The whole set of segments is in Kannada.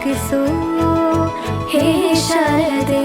ಬೆಳಕಾಗಿಸು ಹೇ ಶಾರದೆ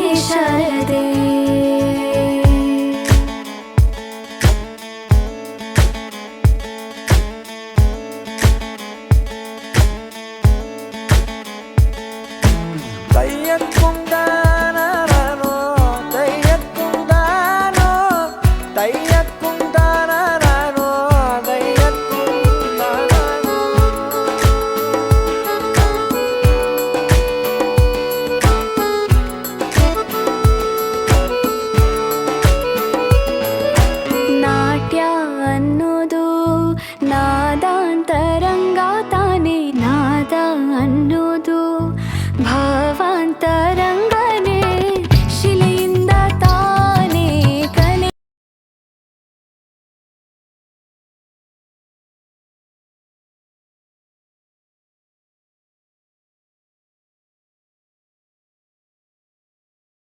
wonder